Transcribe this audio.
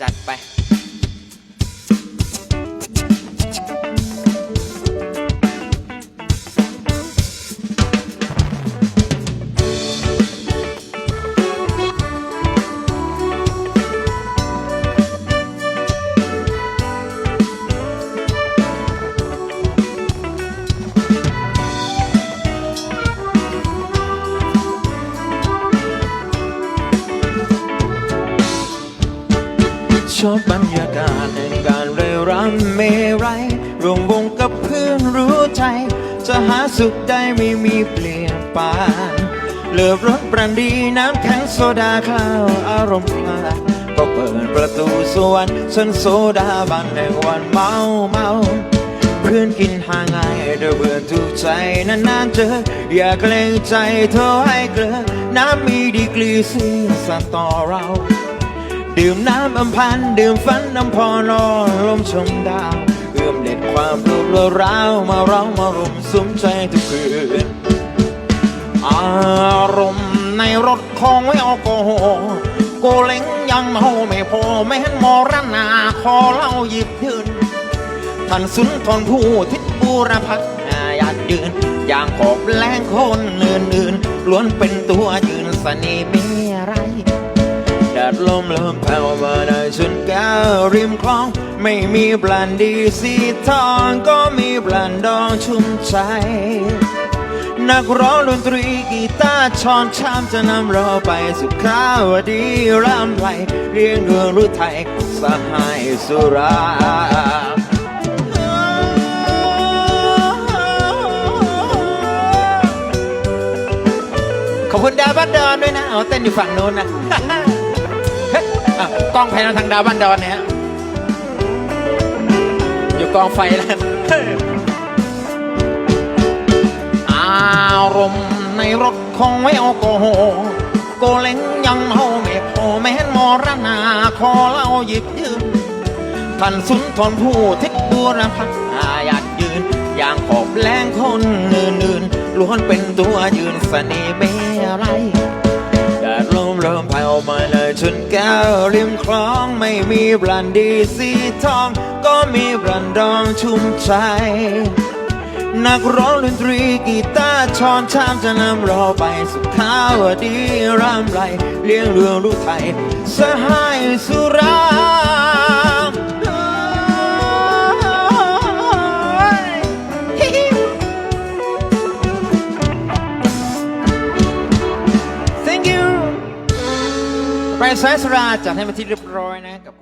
จัดไป ชอบบรรยากาศแห่งการเร่รำเมไรรวมวงกับเพื่อนรู้ใจ จะหาสุขได้ไม่มีเปลี่ยนไปเลือบรถบรันดีน้ำแข็งโซดาข้าวอารมณ์คลาก็เปิดประตูสวรรค์ฉันโซดาบันแห่งวันเมาเมาเพื่อนกินห่างไงเดอเบื่อถูกใจนานๆเจอ อย่าเกรงใจเธอให้เกลือน้ำมีดีกรีสีสัตว์ต่อเรา ดื่มน้ำอำพันดื่มฝันน้ำพอนอนลมชมดาวเอื้อมเด็ดความรูปเราราวมาร้องมารุมสุมใจทุกคืนอารมณ์ในรถของไว้แอลกอฮอล์โกเล้งยังเมาไม่พอแม้นมรณาคอเล่าหยิบยืนท่านสุนทรผู้ทิศบูรพักอยากยืนอย่างขอบแรงคนอื่นๆล้วนเป็นตัวยืนสนีมีอะไร ดดลมเริ่มแผ่วมาในชุนแก้วริมคลอง ไม่มีบลันดีสีทองก็มีบลันดองชุ่มใจ นักร้องดนตรีกีตาร์ช้อนชามจะนำเราไปสุขาวดีรำไรเรียงเรื่องรู้ไทยสหายสุราขอบคุณดาบ้านดอนด้วยนะ เอาเต้นอยู่ฝั่งโน้นนะ กล้องแพนทางดาวบ้านดอนเนี่ยฮะอยู่กองไฟแล้วอารมณ์ในรถของไว้แอลกอฮอล์โกเล้งยังเมาไม่พอแม้นมรณาคอเล่าหยิบยืนท่านสุนทรผู้ทิศบูรพักอายากยืนอย่างขอบแรงคนอื่นๆล้วนเป็นตัวยืนสนีเมอะไรแดดลมเริ่มแผ่วมาเลย ชนแก้วริมคลองไม่มีบรันดีสีทอง ก็มีบรันดองชุ่มใจนักร้องดนตรีกีตาร์ช้อนชามจะนำเราไปสุขาวดีรำไรเลี้ยงเรื่องรู้ไทยสหายสุรา สายสราจัดให้มาที่เรียบร้อยนะกับ